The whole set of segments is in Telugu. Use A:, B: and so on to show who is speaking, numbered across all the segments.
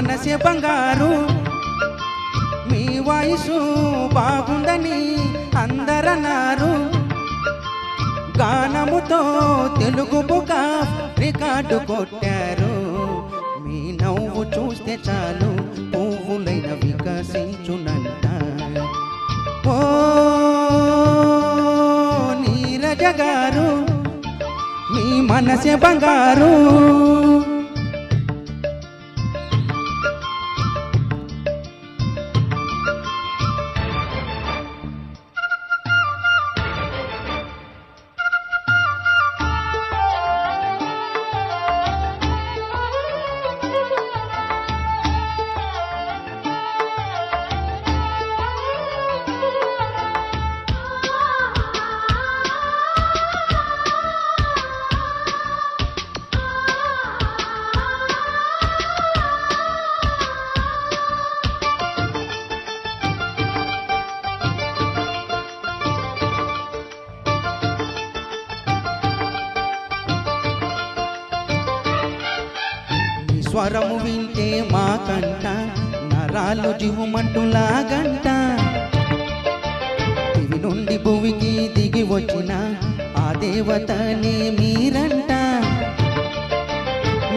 A: మనసే బంగారు. మీ వయసు బాగుందని అందరన్నారు. గానముతో తెలుగు బుక రికార్డు కొట్టారు. మీ నవ్వు చూస్తే చాలు పువ్వులైన వికసించునంట. ఓ నీరజ గారు మీ మనసే బంగారు. స్వరము వింటే మా కంట నరాలు జివుమంటులాగంట. దివి నుండి భువికి దిగి వచ్చిన ఆ దేవతనే మీరంట.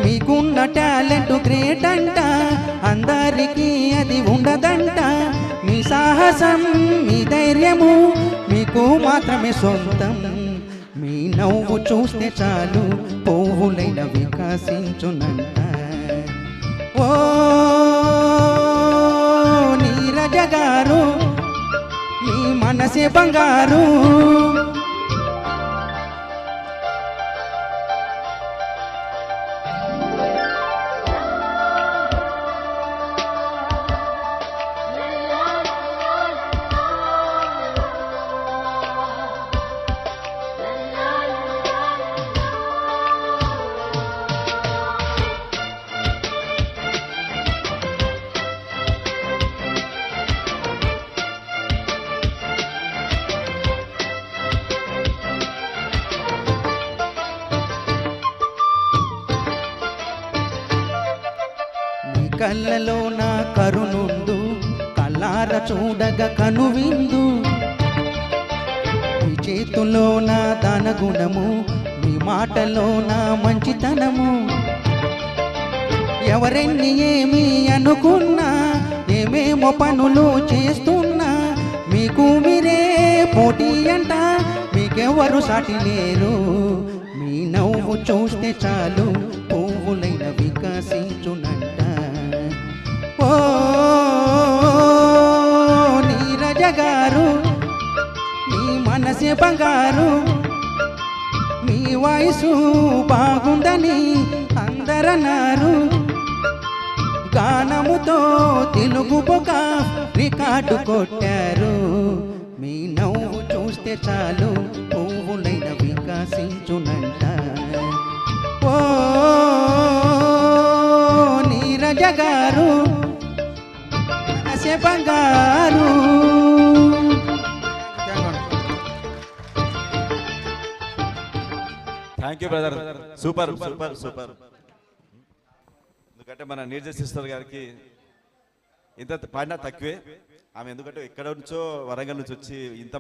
A: మీకున్న టాలెంట్ గ్రేట్ అంట అందరికీ అది ఉండదంట. మీ సాహసం మీ ధైర్యము మీకు మాత్రమే సొంతం. మీ నవ్వు చూస్తే చాలు పువ్వులైన వికసించునంట. ఓ నీరజ గారు మీ మనసే బంగారు. కళ్ళలో నా కరుణుందు కల్లార చూడగ కనువిందు. నీ చేతుల్లో నా దాన గుణము నీ మాటలో నా మంచితనము. ఎవరెన్ని ఏమి అనుకున్నా ఏమేమో పనులు చేస్తున్నా మీకు మీరే పోటీ అంట మీకెవరు సాటి లేరు. మీ నవ్వు చూస్తే చాలు పువ్వులైన మనసే బంగారు. మీ వయసు బాగుందని అందరన్నారు. గానముతో తెలుగు బొక రికార్డు కొట్టారు. మీ నవ్వు చూస్తే చాలు పువ్వులైన వికాసించునంట ఓ నీరజ గారు మనసే బంగారు.
B: Thank you brother super super super ఎందుకంటే మన నీరజ సిస్టర్ గారికి ఇంత పాడినా తక్కువే. ఆమె ఎందుకంటే ఎక్కడ నుంచో వరంగల్ నుంచి వచ్చి ఇంత